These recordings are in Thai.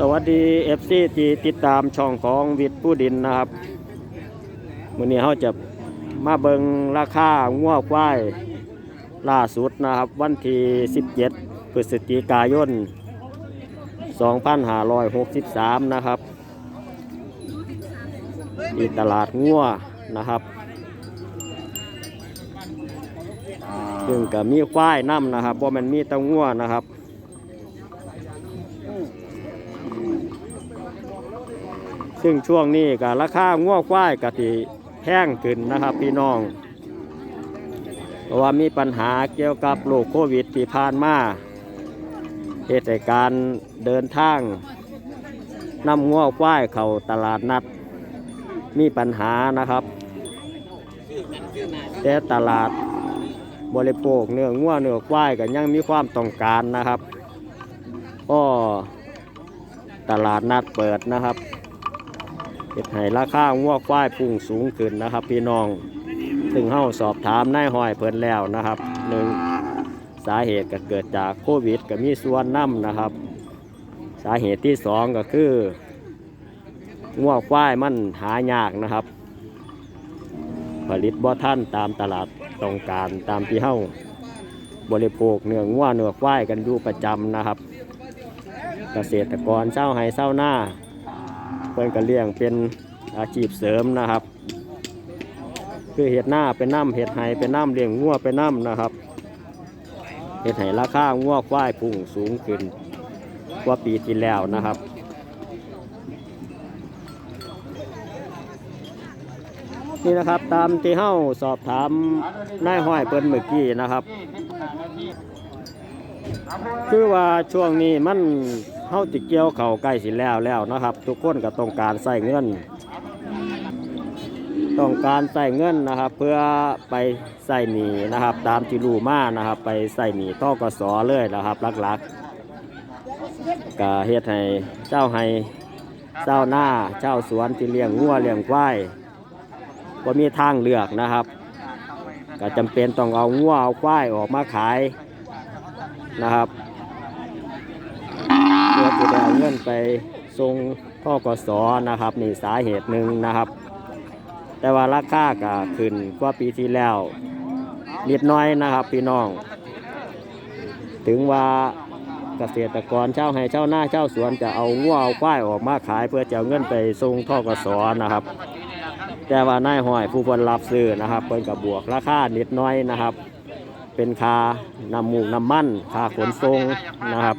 สวัสดีเอฟซีที่ติดตามช่องของวิทย์ผู้ดินนะครับวันนี้เขาจะมาเบิงราคาง้วควายล่าสุดนะครับ วันที่ 17พฤศจิกายน 2563 นะครับที่ตลาดงัวนะครับซึ่งก็มีควายน้ำนะครับเพรามันมีตะงัวนะครับ ซึ่งช่วงนี้ก็ราคางัวควายกติแพงขึ้นนะครับพี่น้องเพราะว่ามีปัญหาเกี่ยวกับโรคโควิดที่ผ่านมาเหตุการเดินทางนำงัวควายเข้าตลาดนัด มีปัญหานะครับ แต่ตลาดบริโภคเนื้องัวเนื้อควายก็ยังมีความต้องการนะครับ ก็ตลาดนัดเปิดนะครับ เห็ดให้ราคางัวควายพุ่งสูงขึ้นนะครับ พี่น้องซึ่งเฮาสอบถามนายหอยเพิ่นแล้วนะครับหนึ่งสาเหตุก็เกิดจากโควิดก็มีส่วนนํนะครับ สาเหตุที่สองก็คืองัวควายมันหายากนะครับ ผลิตบ่ท่านตามตลาดต้องการตามที่เฮาบริโภคเนื้องัวเนื้อควายกันอยู่ประจำนะครับ เกษตรกรเช้าไห้เช้าหน้า เพิ่นก็เลี้ยงเป็นอาชีพเสริมนะครับ คือเห็ดหน้าเป็นน้ำเห็ดไห้เป็นน้ำเลี้ยงงัวเป็นน้ำนะครับเห็ดไห้ราคางัวควายพุ่งสูงขึ้นกว่าปีที่แล้วนะครับนี่นะครับตามที่เฮ้าสอบถามนายห้อยเปิ้นเมื่อกี้นะครับ คือว่าช่วงนี้มัน เฮาติเกี่ยวเขาใกล้สิแล้วแล้วนะครับ ทุกคนก็ต้องการใส่เงิน ต้องการใส่เงินนะครับ เพื่อไปใส่หนีนะครับ ตามที่รู้มานะครับ ไปใส่หนีท่อกสอเลยนะครับหลักๆก็เฮ็ดให้เจ้าให้เจ้าหน้าเจ้าสวนที่เลี้ยงงัวเลี้ยงควายก็มีทางเลือกนะครับ ก็จำเป็นต้องเอางัวเอาควายออกมาขายนะครับ อจะได้เอาเงินไปส่งท่อกสนะครับนี่สาเหตุหนึ่งนะครับ แต่ว่าราคาก็ขึ้นกว่าปีที่แล้วนิดน้อยนะครับพี่น้อง ถึงว่าเกษตรกรเช่าให้เช่าหน้าเช่าสวนจะเอางัวเอาควายออกมาขาย เพื่อจะเอาเงินไปส่งท่อกสนะครับ แต่ว่านายห้อยผู้คนรับซื้อนะครับเพิ่นกับบวกราคานิดน้อยนะครับ เป็นคานำหมูกนำมั่นคาขนส่งนะครับ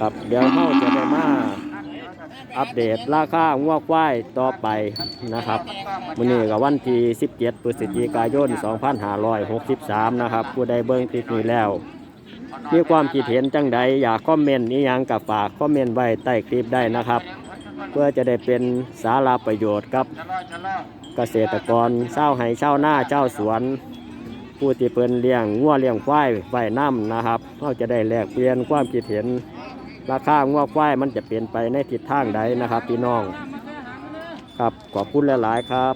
ครับเดี๋ยวเขาจะได้มาอัปเดตราคางัวควายต่อไปนะครับมื้อนี้กับวันที่ 17พฤศจิกายน 2563 นะครับ ผู้ใดเบิ่งคลิปนี้แล้ว มีความคิดเห็นจังใดอยากคอมเมนต์นี้ยังกับฝากคอมเมนต์ไว้ใต้คลิปได้นะครับ เพื่อจะได้เป็นสาระประโยชน์กับเกษตรกรเช่าไห้เช่าหน้าเจ้าสวน ผู้ที่เพิ่นเลี้ยงงัวเลี้ยงควายไว้น้ำนะครับเราจะได้แลกเปลี่ยนความคิดเห็น ราคางัวควายมันจะเปลี่ยนไปในทิศทางใดนะครับพี่น้อง ครับขอบคุณหลาย ๆ ครับ